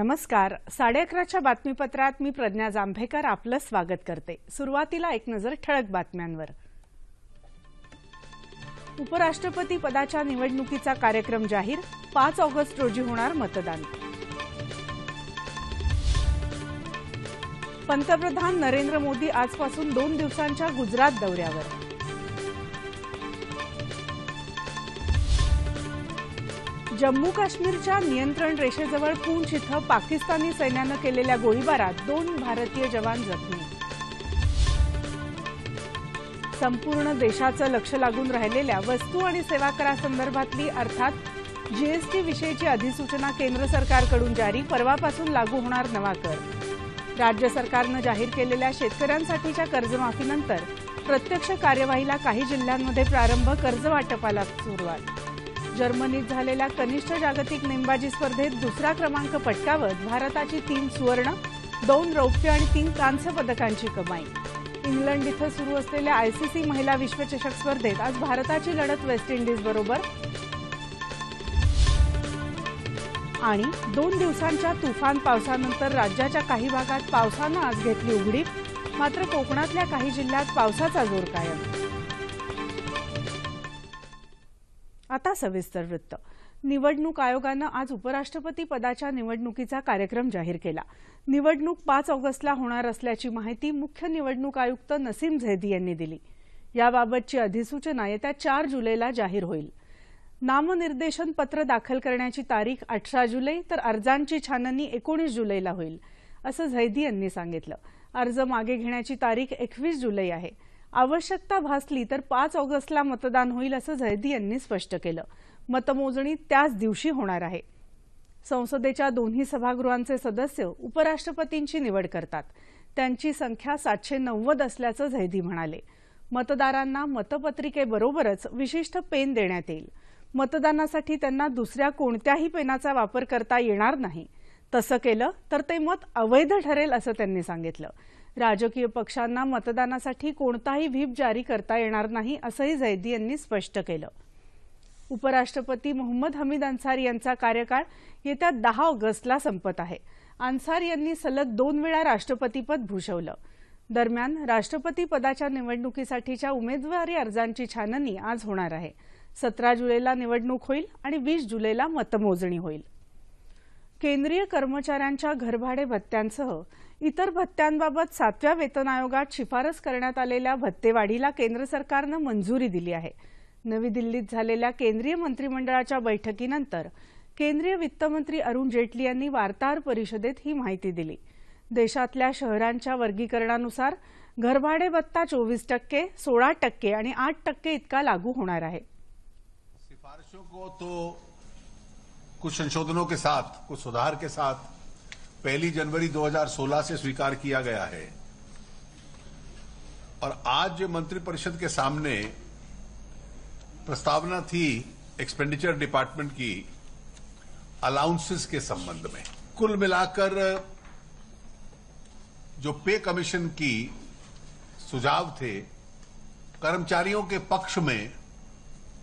नमस्कार. साडे अकराच्या बातमीपत्रात मी प्रज्ञा जांभेकर आपलं स्वागत करते. सुरुवातीला एक नजर ठळक बातम्यांवर. उपराष्ट्रपती पदाच्या निवडणुकीचा कार्यक्रम जाहीर. पाच ऑगस्ट रोजी होणार मतदान. पंतप्रधान नरेंद्र मोदी आजपासून दोन दिवसांच्या गुजरात दौऱ्यावर. जम्मू काश्मीरच्या नियंत्रण रेषेजवळ पूंछ इथं पाकिस्तानी सैन्यानं केलेल्या गोळीबारात दोन भारतीय जवान जखमी. संपूर्ण देशाचं लक्ष लागून राहिलेल्या वस्तू आणि सेवा करासंदर्भातली अर्थात जीएसटी विषयीची अधिसूचना केंद्र सरकारकडून जारी परवापासून लागू होणार नवा कर. राज्य सरकारनं जाहीर केलेल्या शेतकऱ्यांसाठीच्या कर्जमाफीनंतर प्रत्यक्ष कार्यवाहीला काही जिल्ह्यांमध्ये प्रारंभ कर्ज वाटपाला सुरुवात. जर्मनीत झालेल्या कनिष्ठ जागतिक नेमबाजी स्पर्धेत दुसरा क्रमांक पटकावत भारताची तीन सुवर्ण दोन रौप्य आणि तीन कांस्य पदकांची कमाई. इंग्लंड इथं सुरू असलेल्या आयसीसी महिला विश्वचषक स्पर्धेत आज भारताची लढत वेस्ट इंडिज बरोबर. आणि दोन दिवसांच्या तुफान पावसानंतर राज्याच्या काही भागात पावसानं आज घेतली उघडीप मात्र कोकणातल्या काही जिल्ह्यात पावसाचा जोर कायम. आता सविस्तर वृत्त. निवडणूक आयोगानं आज उपराष्ट्रपती पदाच्या निवडणुकीचा कार्यक्रम जाहीर केला. निवडणूक पाच ऑगस्टला होणार असल्याची माहिती मुख्य निवडणूक आयुक्त नसीम झैदी यांनी दिली. याबाबतची अधिसूचना येत्या चार जुलैला जाहीर होईल. नामनिर्देशन पत्र दाखल करण्याची तारीख अठरा जुलै तर अर्जांची छाननी एकोणीस जुलैला होईल असं झैदी यांनी सांगितलं. अर्ज मागे घेण्याची तारीख एकवीस जुलै आहे. आवश्यकता भासली तर पाच ऑगस्टला मतदान होईल असं झैदी यांनी स्पष्ट केलं. मतमोजणी त्याच दिवशी होणार आहे. संसदेच्या दोन्ही सभागृहांचे सदस्य उपराष्ट्रपतींची निवड करतात. त्यांची संख्या सातशे नव्वद असल्याचं झैदी म्हणाले. मतदारांना मतपत्रिकेबरोबरच विशिष्ट पेन देण्यात येईल. मतदानासाठी त्यांना दुसऱ्या कोणत्याही पेनाचा वापर करता येणार नाही. तसं केलं तर ते मत अवैध ठरेल असं त्यांनी सांगितलं. राजकीय पक्षांना मतदानासाठी कोणताही व्हीप जारी करता येणार नाही असंही झैदी यांनी स्पष्ट केलं. उपराष्ट्रपती मोहम्मद हमीद अन्सारी यांचा कार्यकाळ येत्या दहा ऑगस्टला संपत आहे. अन्सारी यांनी सलग दोन वेळा राष्ट्रपतीपद भूषवलं. दरम्यान राष्ट्रपती पदाच्या निवडणुकीसाठीच्या उमेदवारी अर्जांची छाननी आज होणार आहे. सतरा जुलैला निवडणूक होईल आणि वीस जुलैला मतमोजणी होईल. केंद्रीय कर्मचाऱ्यांच्या घरभाडे भत्त्यांसह इतर भत्त्यांबाबत सातव्या वेतन आयोगात शिफारस करण्यात आलेल्या भत्तेवाढीला केंद्र सरकारनं मंजुरी दिली आहे. नवी दिल्लीत झालेल्या केंद्रीय मंत्रिमंडळाच्या बैठकीनंतर केंद्रीय वित्तमंत्री अरुण जेटली यांनी वार्ताहर परिषदेत ही माहिती दिली. देशातल्या शहरांच्या वर्गीकरणानुसार घरभाडे भत्ता चोवीस टक्के सोळा टक्के आणि आठ टक्के इतका लागू होणार आहे. सिफारिशों को तो कुछ संशोधनों के साथ, कुछ सुधार के साथ पहली जनवरी 2016 से स्वीकार किया गया है। और आज जो मंत्रिपरिषद के सामने प्रस्तावना थी एक्सपेंडिचर डिपार्टमेंट की अलाउंसेस के संबंध में, कुल मिलाकर जो पे कमीशन की सुझाव थे, कर्मचारियों के पक्ष में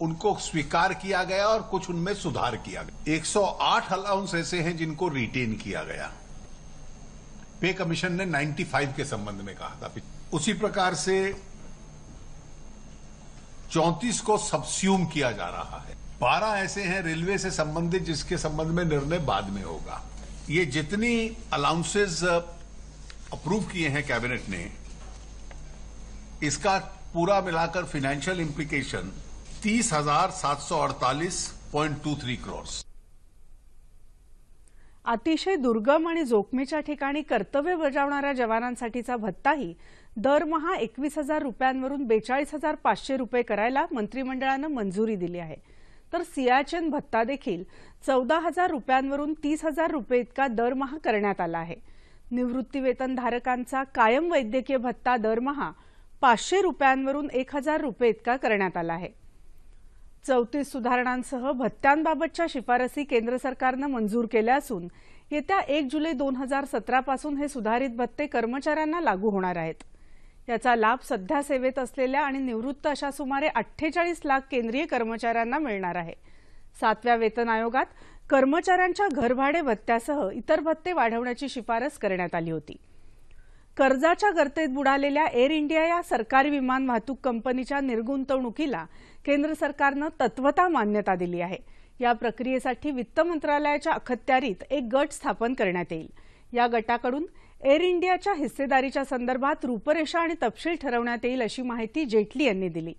उनको स्वीकार किया गया और कुछ उनमें सुधार किया गया। 108 अलाउंस ऐसे हैं जिनको रिटेन किया गया। पे कमीशन ने 95 के संबंध में कहा था। उसी प्रकार से 34 को सबस्यूम किया जा रहा है। 12 ऐसे हैं रेलवे से संबंधित जिसके संबंध में निर्णय बाद में होगा। ये जितनी अलाउंसेस अप्रूव किए हैं कैबिनेट ने, इसका पूरा मिलाकर फाइनेंशियल इम्प्लीकेशन तीस हजार सात सौ अड़तालीस पॉइंट टू थ्री क्रोर्स अतिशय दुर्गम आणि जोखमीच्या ठिकाणी कर्तव्य बजावणाऱ्या जवानांसाठीचा भत्ताही दरमहा एकवीस हजार रुपयांवरून बेचाळीस हजार पाचशे रुपये करायला मंत्रिमंडळानं मंजुरी दिली आहे. तर सियाचेन भत्ता देखील चौदा हजार रुपयांवरून तीस हजार रुपये इतका दरमहा करण्यात आला आहे. निवृत्तीवेतनधारकांचा कायम वैद्यकीय भत्ता दरमहा पाचशे रुपयांवरून एक हजार रुपये इतका करण्यात आला आहे. चौतीस सुधारणांसह भत्त्यांबाबतच्या शिफारसी केंद्र सरकारनं मंजूर केल्या असून येत्या एक जुलै दोन हजार सतरापासून हे सुधारित भत्ते कर्मचाऱ्यांना लागू होणार आहेत. याचा लाभ सध्या सेवेत असलेल्या आणि निवृत्त अशा सुमारे अठ्ठेचाळीस लाख केंद्रीय कर्मचाऱ्यांना मिळणार आहे. सातव्या वेतन आयोगात कर्मचाऱ्यांच्या घरभाडे भत्त्यासह इतर भत्ते वाढवण्याची शिफारस करण्यात आली होती. कर्जाच्या गर्तेत बुडालेल्या एअर इंडिया या सरकारी विमान वाहतूक कंपनीच्या निर्गुंतवणुकीला केंद्र सरकारनं तत्वता मान्यता दिली आहे. या प्रक्रियेसाठी वित्त मंत्रालयाच्या अखत्यारीत एक गट स्थापन करण्यात येईल. या गटाकडून एअर इंडियाच्या हिस्सेदारीच्या संदर्भात रूपरेषा आणि तपशील ठरवण्यात येईल अशी माहिती जेटली यांनी दिली.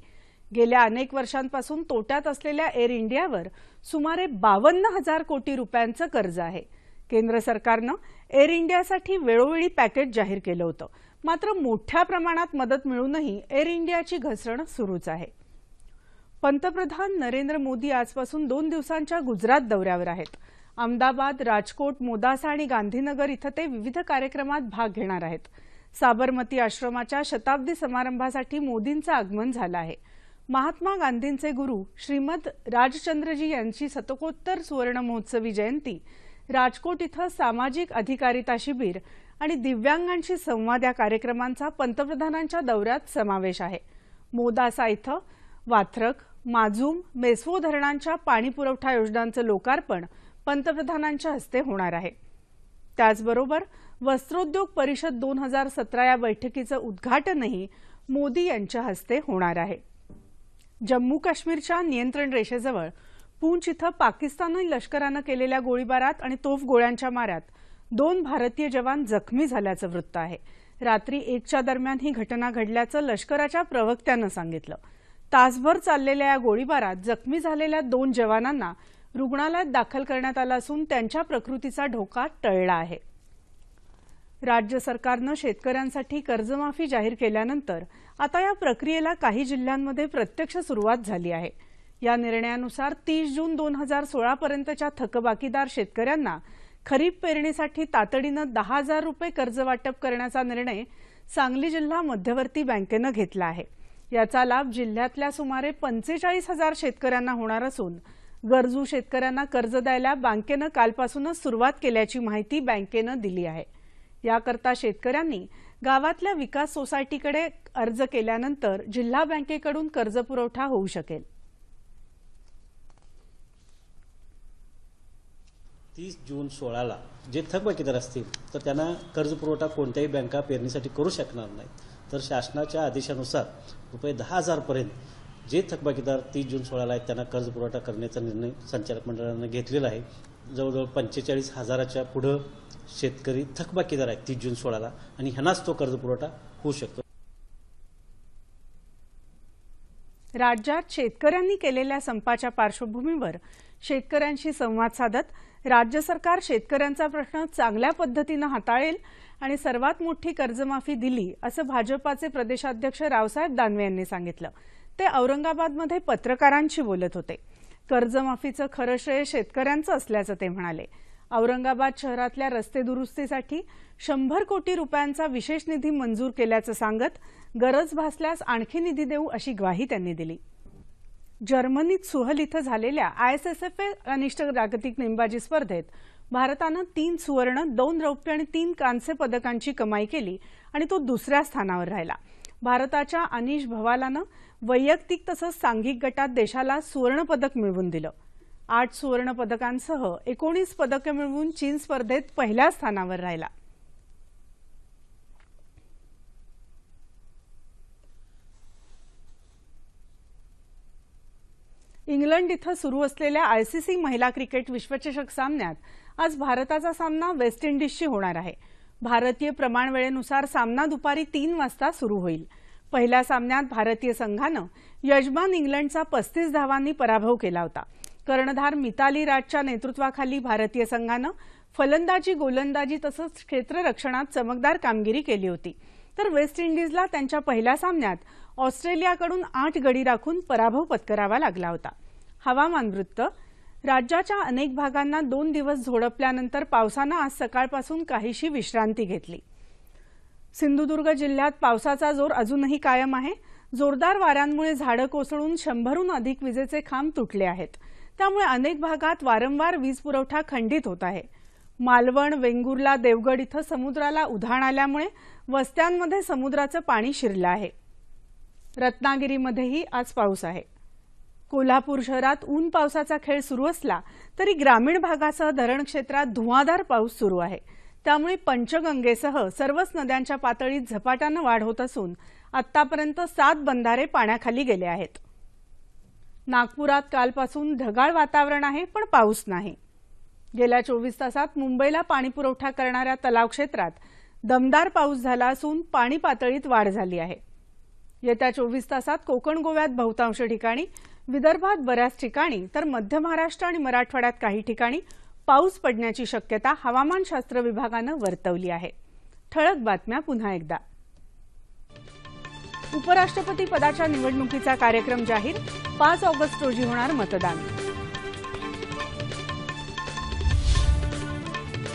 गेल्या अनेक वर्षांपासून तोट्यात असलेल्या एअर इंडियावर सुमारे बावन्न हजार कोटी रुपयांचं कर्ज आहे. केंद्र सरकारनं एअर इंडियासाठी वेळोवेळी पॅकेज जाहीर केलं होतं. मात्र मोठ्या प्रमाणात मदत मिळूनही एअर इंडियाची घसरण सुरूच आहे. पंतप्रधान नरेंद्र मोदी आजपासून दोन दिवसांच्या गुजरात दौऱ्यावर आहेत. अहमदाबाद राजकोट मोदासा आणि गांधीनगर इथं ते विविध कार्यक्रमात भाग घेणार आहेत. साबरमती आश्रमाच्या शताब्दी समारंभासाठी मोदींचं आगमन झालं आहे. महात्मा गांधींचे गुरु श्रीमद राजचंद्रजी यांची शतकोत्तर सुवर्ण महोत्सवी जयंती राजकोट इथं सामाजिक अधिकारिता शिबिर आणि दिव्यांगांशी संवाद या कार्यक्रमांचा पंतप्रधानांच्या दौऱ्यात समावेश आहे. मोदासा इथं वाथरक माजूम मेस्वो धरणांच्या पाणीपुरवठा योजनांचं लोकार्पण पंतप्रधानांच्या हस्ते होणार आहे. त्याचबरोबर वस्त्रोद्योग परिषद दोन हजार सतरा या बैठकीचं उद्घाटनही मोदी यांच्या हस्ते होणार आहे. जम्मू काश्मीरच्या नियंत्रण रेषेजवळ पूंछ इथं पाकिस्तानी लष्करानं केलेल्या गोळीबारात आणि तोफगोळ्यांच्या माऱ्यात दोन भारतीय जवान जखमी झाल्याचं वृत्त आहे. रात्री एकच्या दरम्यान ही घटना घडल्याचं लष्कराच्या प्रवक्त्यानं सांगितलं. तासभर चाललेल्या या गोळीबारात जखमी झालेल्या दोन जवानांना रुग्णालयात दाखल करण्यात आलं असून त्यांच्या प्रकृतीचा धोका टळला आहे. राज्य सरकारनं शेतकऱ्यांसाठी कर्जमाफी जाहीर केल्यानंतर आता या प्रक्रियेला काही जिल्ह्यांमध्ये प्रत्यक्ष सुरुवात झाली आहे. या निर्णयानुसार तीस जून दोन हजार सोळापर्यंतच्या थकबाकीदार शेतकऱ्यांना खरीप पेरणीसाठी तातडीनं दहा हजार रुपये कर्ज वाटप करण्याचा निर्णय सांगली जिल्हा मध्यवर्ती बँकेनं घेतला आहे. याचा लाभ जिल्ह्यातल्या सुमारे पंचेचाळीस हजार शेतकऱ्यांना होणार असून गरजू शेतकऱ्यांना कर्ज द्यायला बँकेनं कालपासूनच सुरुवात केल्याची माहिती बँकेनं दिली आहे. याकरता शेतकऱ्यांनी गावातल्या विकास सोसायटीकडे अर्ज केल्यानंतर जिल्हा बँकेकडून कर्जपुरवठा होऊ शकेल. तीस जून सोळाला जे थकबाकीदार असतील तर त्यांना कर्जपुरवठा कोणत्याही बँका पेरणीसाठी करू शकणार नाही तर शासनाच्या आदेशानुसार रुपये दहा हजारपर्यंत जे थकबाकीदार तीस जून सोळाला आहेत त्यांना कर्जपुरवठा करण्याचा निर्णय संचालक मंडळानं घेतलेला आहे. जवळजवळ पंचेचाळीस हजाराच्या पुढं शेतकरी थकबाकीदार आहेत तीस जून सोळाला आणि ह्यांनाच तो कर्जपुरवठा होऊ शकतो. राज्यात शेतकऱ्यांनी केलेल्या संपाच्या पार्श्वभूमीवर शेतकऱ्यांशी संवाद साधत राज्य सरकार शेतकऱ्यांचा प्रश्न चांगल्या पद्धतीनं हाताळेल आणि सर्वात मोठी कर्जमाफी दिली असं भाजपाचे प्रदेशाध्यक्ष रावसाहेब दानवे यांनी सांगितलं. ते औरंगाबादमध्ये पत्रकारांशी बोलत होते. कर्जमाफीचं खरं श्रेय शेतकऱ्यांचं असल्याचं ते म्हणाले. औरंगाबाद शहरातल्या रस्ते दुरुस्तीसाठी शंभर कोटी रुपयांचा विशेष निधी मंजूर केल्याचं सांगत गरज भासल्यास आणखी निधी देऊ अशी ग्वाही त्यांनी दिली. जर्मनीत सुहल इथं झालेल्या आयएसएसएफ अनिष्ट जागतिक नेमबाजी स्पर्धेत भारतानं तीन सुवर्ण दोन रौप्य आणि तीन कांस्य पदकांची कमाई केली आणि तो दुसऱ्या स्थानावर राहिला. भारताच्या अनिश भवालानं वैयक्तिक तसंच सांघिक गटात देशाला सुवर्ण पदक मिळवून दिलं. आठ सुवर्ण पदकांसह एकोणीस पदकं मिळवून चीन स्पर्धेत पहिल्या स्थानावर राहिला. इंग्लंड इथं सुरू असलेल्या आयसीसी महिला क्रिकेट विश्वचषक सामन्यात आज भारताचा सामना वेस्ट इंडिजशी होणार आहे. भारतीय प्रमाणवेळेनुसार सामना दुपारी तीन वाजता सुरू होईल. पहिल्या सामन्यात भारतीय संघानं यजमान इंग्लंडचा पस्तीस धावांनी पराभव केला होता. कर्णधार मिताली राजच्या नेतृत्वाखाली भारतीय संघानं फलंदाजी गोलंदाजी तसंच क्षेत्ररक्षणात चमकदार कामगिरी केली होती. तर वेस्ट इंडिजला त्यांच्या पहिल्या सामन्यात ऑस्ट्रेलियाकडून आठ गडी राखून पराभव पत्करावा लागला होता. हवामान वृत्त राज्याच्या अनेक भागांना दोन दिवस झोडपल्यानंतर पावसानं आज सकाळपासून काहीशी विश्रांती घेतली. सिंधुदुर्ग जिल्ह्यात पावसाचा जोर अजूनही कायम आहे. जोरदार वाऱ्यांमुळे झाडं कोसळून शंभरहून अधिक विजेचे खांब तुटले आहेत. त्यामुळे अनेक भागात वारंवार वीज पुरवठा खंडित होत आहे. मालवण वेंगुर्ला देवगड इथं समुद्राला उधाण आल्यामुळे वस्त्यांमध्ये समुद्राचं पाणी शिरलं आहे. रत्नागिरीमध्येही आज पाऊस आहे. कोल्हापूर शहरात ऊन पावसाचा खेळ सुरू असला तरी ग्रामीण भागासह धरण क्षेत्रात धुवाधार पाऊस सुरू आहे. त्यामुळे पंचगंगेसह सर्वच नद्यांच्या पातळीत झपाट्यानं वाढ होत असून आतापर्यंत सात बंधारे पाण्याखाली गेले आहेत. नागपुरात कालपासून ढगाळ वातावरण आहे पण पाऊस नाही. गेल्या चोवीस तासात मुंबईला पाणीपुरवठा करणाऱ्या तलाव क्षेत्रात दमदार पाऊस झाला असून पाणी पातळीत वाढ झाली आहे. येत्या चोवीस तासात कोकण गोव्यात बहुतांश ठिकाणी विदर्भात बऱ्याच ठिकाणी तर मध्य महाराष्ट्र आणि मराठवाड्यात काही ठिकाणी पाऊस पडण्याची शक्यता हवामानशास्त्र विभागानं वर्तवली आहे. ठळक बातम्या पुन्हा एकदा. उपराष्ट्रपती पदाच्या निवडणुकीचा कार्यक्रम जाहीर पाच ऑगस्ट रोजी होणार मतदान.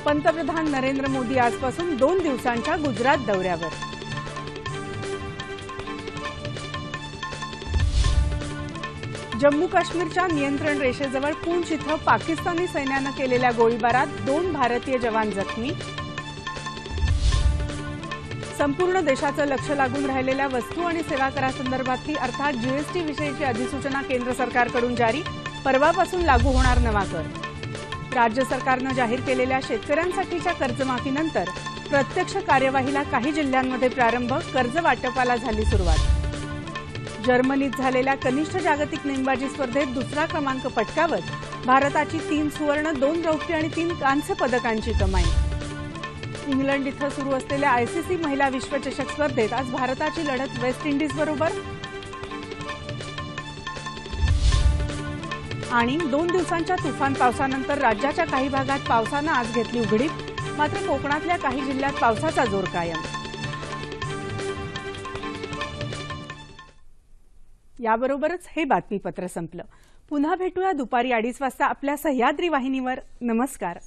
पंतप्रधान नरेंद्र मोदी आजपासून दोन दिवसांच्या गुजरात दौऱ्यावर. जम्मू काश्मीरच्या नियंत्रण रेषेजवळ पूंछ इथं पाकिस्तानी सैन्यानं केलेल्या गोळीबारात दोन भारतीय जवान जखमी. संपूर्ण देशाचं लक्ष लागून राहिलेल्या वस्तू आणि सेवा करासंदर्भातली अर्थात जीएसटी विषयीची अधिसूचना केंद्र सरकारकडून जारी परवापासून लागू होणार नवा कर. राज्य सरकारनं जाहीर केलेल्या शेतकऱ्यांसाठीच्या कर्जमाफीनंतर प्रत्यक्ष कार्यवाहीला काही जिल्ह्यांमध्ये प्रारंभ कर्ज वाटपाला झाली सुरुवात. जर्मनीत झालेल्या कनिष्ठ जागतिक नेमबाजी स्पर्धेत दुसरा क्रमांक पटकावत भारताची तीन सुवर्ण दोन रौप्य आणि तीन कांस्य पदकांची कमाई. इंग्लंड इथं सुरू असलेल्या आयसीसी महिला विश्वचषक स्पर्धेत आज भारताची लढत वेस्ट इंडिजबरोबर आणि दोन दिवसांच्या तुफान पावसानंतर राज्याच्या काही भागात पावसानं आज घेतली उघडीप. मात्र कोकणातल्या काही जिल्ह्यात पावसाचा जोर कायम. याबरोबरच हे बातमीपत्र संपलं. पुन्हा भेटूया दुपारी अडीच वाजता आपल्या सह्याद्री वाहिनीवर. नमस्कार.